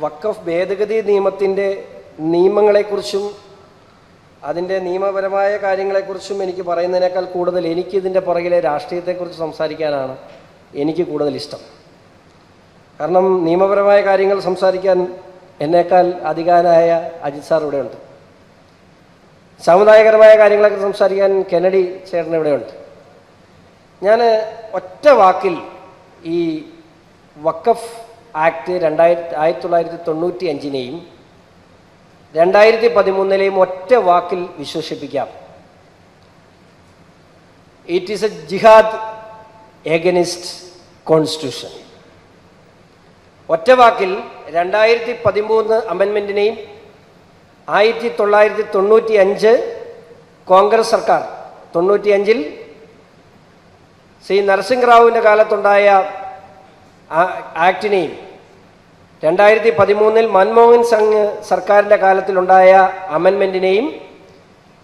വക്കഫ് ഭേദഗതി നിയമത്തിന്റെ നിയമങ്ങളെക്കുറിച്ചും അതിന്റെ നിയമപരമായ കാര്യങ്ങളെക്കുറിച്ചും എനിക്ക് പറയുന്നതിനേക്കാൾ കൂടുതൽ എനിക്കിതിന്റെ പുറകിലെ രാഷ്ട്രീയത്തെക്കുറിച്ച് സംസാരിക്കാനാണ് എനിക്ക് കൂടുതൽ ഇഷ്ടം. കാരണം നിയമപരമായ കാര്യങ്ങൾ സംസാരിക്കാൻ എന്നേക്കാൾ അധികാരായ അജിത് സാർ ഇവിടെയുണ്ട്. സാമുദായികരമായ കാര്യങ്ങളൊക്കെ സംസാരിക്കാൻ കെനഡി ചേട്ടൻ ഇവിടെയുണ്ട്. ഞാൻ ഒറ്റ വാക്കിൽ ഈ വക്കഫ് ആക്ട് രണ്ടായിരത്തി ആയിരത്തി തൊള്ളായിരത്തി തൊണ്ണൂറ്റി അഞ്ചിനെയും രണ്ടായിരത്തി പതിമൂന്നിലെയും ഒറ്റ വാക്കിൽ വിശേഷിപ്പിക്കാം. It is a jihad against constitution ഒറ്റ വാക്കിൽ രണ്ടായിരത്തി പതിമൂന്ന് അമെൻമെന്റിനെയും ആയിരത്തി തൊള്ളായിരത്തി തൊണ്ണൂറ്റി അഞ്ച് കോൺഗ്രസ് സർക്കാർ തൊണ്ണൂറ്റി അഞ്ചിൽ ശ്രീ നരസിംഹറാവുവിന്റെ കാലത്തുണ്ടായ ആക്ടിനെയും. രണ്ടായിരത്തി പതിമൂന്നിൽ മൻമോഹൻ സിംഗ് സർക്കാരിന്റെ കാലത്തിലുണ്ടായ അമെൻമെന്റിനെയും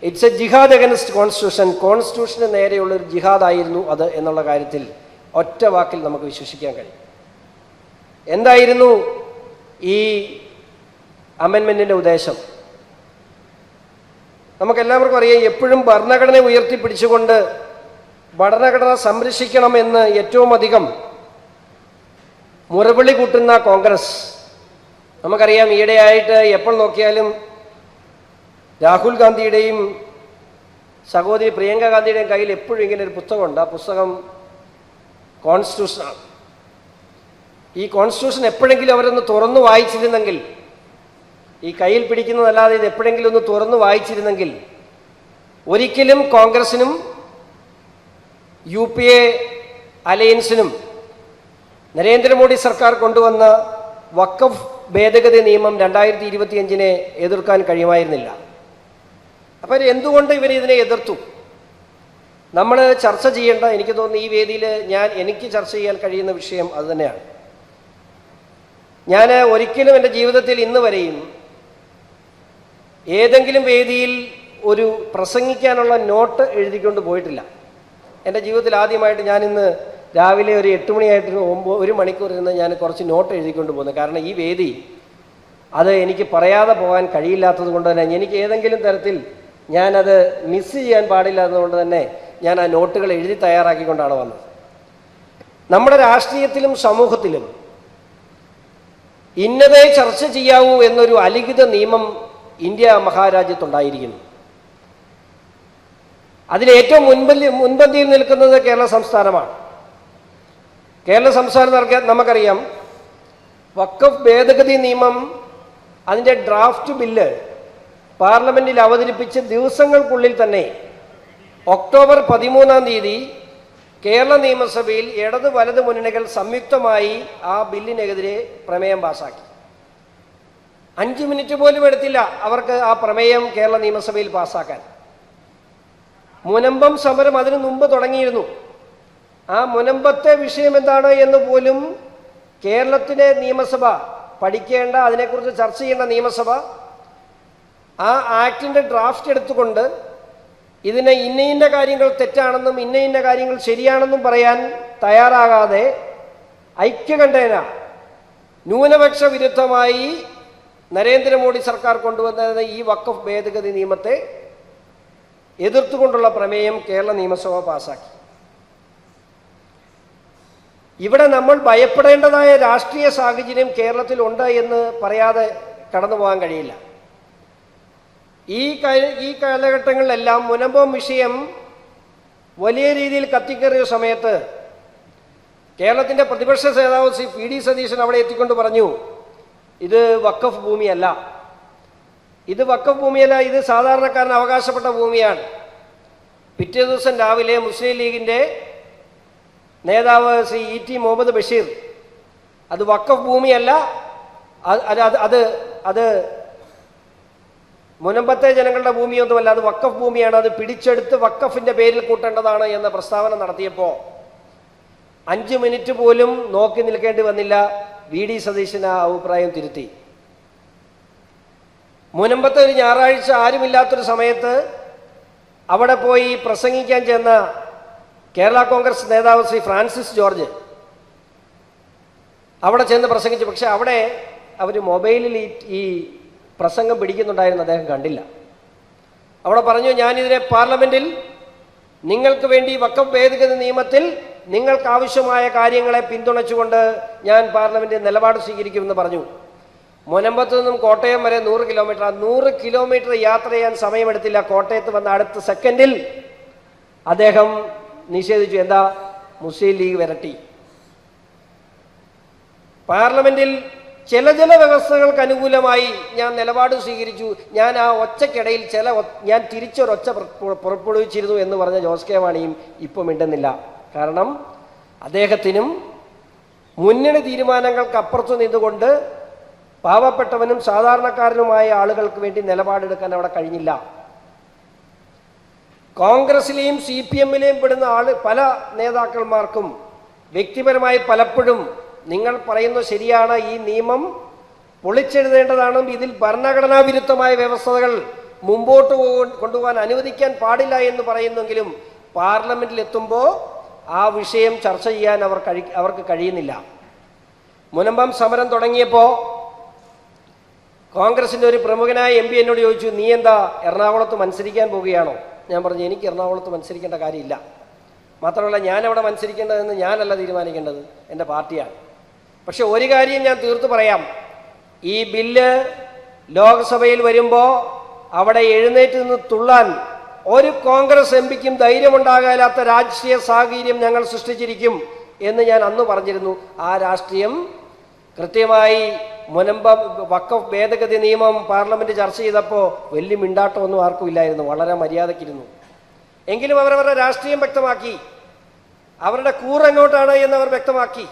it's a jihad against constitution കോൺസ്റ്റിറ്റ്യൂഷന് നേരെയുള്ള ഒരു ജിഹാദായിരുന്നു അത് എന്നുള്ള കാര്യത്തിൽ ഒറ്റ വാക്കിൽ നമുക്ക് വിശ്വസിക്കാൻ കഴിയും. എന്തായിരുന്നു ഈ അമെൻമെന്റിന്റെ ഉദ്ദേശം? നമുക്കെല്ലാവർക്കും അറിയാം എപ്പോഴും ഭരണഘടന ഉയർത്തിപ്പിടിച്ചുകൊണ്ട് ഭരണഘടന സംരക്ഷിക്കണമെന്ന് ഏറ്റവും അധികം മുറവിളി കൂട്ടുന്ന കോൺഗ്രസ്. നമുക്കറിയാം ഈയിടെയായിട്ട് എപ്പോൾ നോക്കിയാലും രാഹുൽ ഗാന്ധിയുടെയും സഹോദരി പ്രിയങ്ക ഗാന്ധിയുടെയും കയ്യിൽ എപ്പോഴും ഇങ്ങനെ ഒരു പുസ്തകമുണ്ട്. ആ പുസ്തകം കോൺസ്റ്റിറ്റ്യൂഷനാണ്. ഈ കോൺസ്റ്റിറ്റ്യൂഷൻ എപ്പോഴെങ്കിലും അവരൊന്ന് തുറന്നു വായിച്ചിരുന്നെങ്കിൽ ഈ കയ്യിൽ പിടിക്കുന്നതല്ലാതെ ഇത് എപ്പോഴെങ്കിലും ഒന്ന് തുറന്നു വായിച്ചിരുന്നെങ്കിൽ ഒരിക്കലും കോൺഗ്രസിനും യു പി എ അലയൻസിനും നരേന്ദ്രമോദി സർക്കാർ കൊണ്ടുവന്ന വക്കഫ് ഭേദഗതി നിയമം രണ്ടായിരത്തി ഇരുപത്തിയഞ്ചിനെ എതിർക്കാൻ കഴിയുമായിരുന്നില്ല. അപ്പോൾ എന്തുകൊണ്ട് ഇവർ ഇതിനെ എതിർത്തു? നമ്മൾ ചർച്ച ചെയ്യേണ്ട എനിക്ക് തോന്നുന്നു ഈ വേദിയിൽ ഞാൻ എനിക്ക് ചർച്ച ചെയ്യാൻ കഴിയുന്ന വിഷയം അതുതന്നെയാണ് ഞാൻ ഒരിക്കലും എന്റെ ജീവിതത്തിൽ ഇന്ന് വരെയും ഏതെങ്കിലും വേദിയിൽ ഒരു പ്രസംഗിക്കാനുള്ള നോട്ട് എഴുതിക്കൊണ്ട് പോയിട്ടില്ല. എന്റെ ജീവിതത്തിൽ ആദ്യമായിട്ട് ഞാനിന്ന് രാവിലെ ഒരു എട്ട് മണിയായിട്ട് ഒമ്പത് ഒരു മണിക്കൂർ ഇരുന്ന് ഞാൻ കുറച്ച് നോട്ട് എഴുതിക്കൊണ്ട് പോകുന്നത് കാരണം ഈ വേദി അത് എനിക്ക് പറയാതെ പോകാൻ കഴിയില്ലാത്തത് കൊണ്ട് തന്നെ എനിക്ക് ഏതെങ്കിലും തരത്തിൽ ഞാനത് മിസ് ചെയ്യാൻ പാടില്ലാത്തതുകൊണ്ട് തന്നെ ഞാൻ ആ നോട്ടുകൾ എഴുതി തയ്യാറാക്കിക്കൊണ്ടാണ് വന്നത്. നമ്മുടെ രാഷ്ട്രീയത്തിലും സമൂഹത്തിലും ഇന്നതേ ചർച്ച ചെയ്യാവൂ എന്നൊരു അലിഖിത നിയമം ഇന്ത്യ മഹാരാജ്യത്തുണ്ടായിരിക്കുന്നു. അതിലേറ്റവും മുൻപന്തി മുൻപന്തിയിൽ നിൽക്കുന്നത് കേരള സംസ്ഥാനമാണ്. കേരള സംസ്ഥാനം നമുക്ക് നമുക്കറിയാം. വക്കഫ് ഭേദഗതി നിയമം അതിന്റെ ഡ്രാഫ്റ്റ് ബില്ല് പാർലമെന്റിൽ അവതരിപ്പിച്ച് ദിവസങ്ങൾക്കുള്ളിൽ തന്നെ ഒക്ടോബർ പതിമൂന്നാം തീയതി കേരള നിയമസഭയിൽ ഇടത് വലത് മുന്നണികൾ സംയുക്തമായി ആ ബില്ലിനെതിരെ പ്രമേയം പാസാക്കി. അഞ്ച് മിനിറ്റ് പോലും എടുത്തില്ല അവർക്ക് ആ പ്രമേയം കേരള നിയമസഭയിൽ പാസാക്കാൻ. മുനമ്പം സമരം അതിനു മുമ്പ് തുടങ്ങിയിരുന്നു. ആ മുനമ്പത്തെ വിഷയം എന്താണ് എന്ന് പോലും കേരളത്തിലെ നിയമസഭ പഠിക്കേണ്ട അതിനെക്കുറിച്ച് ചർച്ച ചെയ്യേണ്ട നിയമസഭ ആ ആക്ടിന്റെ ഡ്രാഫ്റ്റ് എടുത്തുകൊണ്ട് ഇതിനെ ഇന്ന ഇന്ന കാര്യങ്ങൾ തെറ്റാണെന്നും ഇന്ന ഇന്ന കാര്യങ്ങൾ ശരിയാണെന്നും പറയാൻ തയ്യാറാകാതെ ഐക്യകണ്ഠേന ന്യൂനപക്ഷ വിരുദ്ധമായി നരേന്ദ്രമോദി സർക്കാർ കൊണ്ടുവന്ന ഈ വക്കഫ് ഭേദഗതി നിയമത്തെ എതിർത്തുകൊണ്ടുള്ള പ്രമേയം കേരള നിയമസഭ പാസാക്കി. ഇവിടെ നമ്മൾ ഭയപ്പെടേണ്ടതായ രാഷ്ട്രീയ സാഹചര്യം കേരളത്തിൽ ഉണ്ട് എന്ന് പറയാതെ കടന്നു പോകാൻ കഴിയില്ല. ഈ ഈ കാലഘട്ടങ്ങളിലെല്ലാം മുനമ്പം വിഷയം വലിയ രീതിയിൽ കത്തിക്കേറിയ സമയത്ത് കേരളത്തിന്റെ പ്രതിപക്ഷ നേതാവ് ശ്രീ പി ഡി സതീശൻ അവിടെ എത്തിക്കൊണ്ട് പറഞ്ഞു ഇത് വക്കഫ് ഭൂമിയല്ല. ഇത് വക്കഫ് ഭൂമിയല്ല ഇത് സാധാരണക്കാരന് അവകാശപ്പെട്ട ഭൂമിയാണ്. പിറ്റേ ദിവസം രാവിലെ മുസ്ലിം ലീഗിന്റെ നേതാവ് ശ്രീ ഇ ടി മുഹമ്മദ് ബഷീർ. അത് വക്കഫ് ഭൂമിയല്ല. അത് അത് അത് മുനമ്പത്തെ ജനങ്ങളുടെ ഭൂമിയൊന്നുമല്ല. അത് വക്കഫ് ഭൂമിയാണ്. അത് പിടിച്ചെടുത്ത് വക്കഫിന്റെ പേരിൽ കൂട്ടേണ്ടതാണ് എന്ന പ്രസ്താവന നടത്തിയപ്പോൾ അഞ്ച് മിനിറ്റ് പോലും നോക്കി നിൽക്കേണ്ടി വന്നില്ല. വി ഡി സതീശൻ ആ അഭിപ്രായം തിരുത്തി. മുനമ്പത്തെ ഒരു ഞായറാഴ്ച ആരുമില്ലാത്തൊരു സമയത്ത് അവിടെ പോയി പ്രസംഗിക്കാൻ ചെന്ന കേരള കോൺഗ്രസ് നേതാവ് ശ്രീ ഫ്രാൻസിസ് ജോർജ് അവിടെ ചെന്ന് പ്രസംഗിച്ചു. പക്ഷെ അവിടെ അവർ മൊബൈലിൽ ഈ ഈ പ്രസംഗം പിടിക്കുന്നുണ്ടായിരുന്നു അദ്ദേഹം കണ്ടില്ല. അവിടെ പറഞ്ഞു ഞാനിതിനെ പാർലമെന്റിൽ നിങ്ങൾക്ക് വേണ്ടി വക്കം ഭേദഗതി നിയമത്തിൽ നിങ്ങൾക്ക് ആവശ്യമായ കാര്യങ്ങളെ പിന്തുണച്ചുകൊണ്ട് ഞാൻ പാർലമെന്റിൽ നിലപാട് സ്വീകരിക്കുമെന്ന് പറഞ്ഞു. മുനമ്പത്ത് നിന്നും കോട്ടയം വരെ നൂറ് കിലോമീറ്റർ. ആ നൂറ് കിലോമീറ്റർ യാത്ര ചെയ്യാൻ സമയമെടുത്തില്ല. കോട്ടയത്ത് വന്ന അടുത്ത സെക്കൻഡിൽ അദ്ദേഹം നിഷേധിച്ചു. എന്താ? മുസ്ലിം ലീഗ് വരട്ടി. പാർലമെന്റിൽ ചില ചില വ്യവസ്ഥകൾക്ക് അനുകൂലമായി ഞാൻ നിലപാട് സ്വീകരിച്ചു. ഞാൻ ആ ഒച്ചക്കിടയിൽ ചില ഞാൻ തിരിച്ചൊരൊച്ച പുറ- പുറപ്പെടുവിച്ചിരുന്നു എന്ന് പറഞ്ഞ ജോസ് കെ മാണിയും ഇപ്പം മിണ്ടുന്നില്ല. കാരണം അദ്ദേഹത്തിനും മുന്നണി തീരുമാനങ്ങൾക്ക് അപ്പുറത്തു നിന്നുകൊണ്ട് പാവപ്പെട്ടവനും സാധാരണക്കാരനുമായ ആളുകൾക്ക് വേണ്ടി നിലപാടെടുക്കാൻ അവിടെ കഴിഞ്ഞില്ല. കോൺഗ്രസിലെയും സി പി എമ്മിലെയും പെടുന്ന ആൾ പല നേതാക്കന്മാർക്കും വ്യക്തിപരമായി പലപ്പോഴും നിങ്ങൾ പറയുന്നത് ശരിയാണ് ഈ നിയമം പൊളിച്ചെഴുതേണ്ടതാണ് ഇതിൽ ഭരണഘടനാ വിരുദ്ധമായ വ്യവസ്ഥകൾ മുമ്പോട്ട് പോകാൻ കൊണ്ടുപോകാൻ അനുവദിക്കാൻ പാടില്ല എന്ന് പറയുന്നെങ്കിലും പാർലമെന്റിൽ എത്തുമ്പോൾ ആ വിഷയം ചർച്ച ചെയ്യാൻ അവർ കഴി അവർക്ക് കഴിയുന്നില്ല. മുനമ്പം സമരം തുടങ്ങിയപ്പോൾ കോൺഗ്രസിന്റെ ഒരു പ്രമുഖനായ എം പി എന്നോട് ചോദിച്ചു നീ എന്താ എറണാകുളത്ത് മത്സരിക്കാൻ പോവുകയാണോ? ഞാൻ പറഞ്ഞു എനിക്ക് എറണാകുളത്ത് മത്സരിക്കേണ്ട കാര്യമില്ല. മാത്രമല്ല ഞാൻ അവിടെ മത്സരിക്കേണ്ടതെന്ന് ഞാനല്ല തീരുമാനിക്കേണ്ടത്. എന്റെ പാർട്ടിയാണ്. പക്ഷെ ഒരു കാര്യം ഞാൻ തീർത്തു പറയാം. ഈ ബില്ല് ലോക്സഭയിൽ വരുമ്പോൾ അവിടെ എഴുന്നേറ്റ് നിന്ന് തുള്ളാൻ ഒരു കോൺഗ്രസ് എം പിക്കും ധൈര്യമുണ്ടാകാത്ത രാഷ്ട്രീയ സാഹചര്യം ഞങ്ങൾ സൃഷ്ടിച്ചിരിക്കും എന്ന് ഞാൻ അന്ന് പറഞ്ഞിരുന്നു. ആ രാഷ്ട്രീയം കൃത്യമായി മുനമ്പം വക്ക ഭേദഗതി നിയമം പാർലമെന്റ് ചർച്ച ചെയ്തപ്പോൾ വലിയ മിണ്ടാട്ടമൊന്നും ആർക്കും ഇല്ലായിരുന്നു. വളരെ മര്യാദക്കിരുന്നു എങ്കിലും അവരവരുടെ രാഷ്ട്രീയം വ്യക്തമാക്കി. അവരുടെ കൂറെങ്ങോട്ടാണ് എന്ന് അവർ വ്യക്തമാക്കി.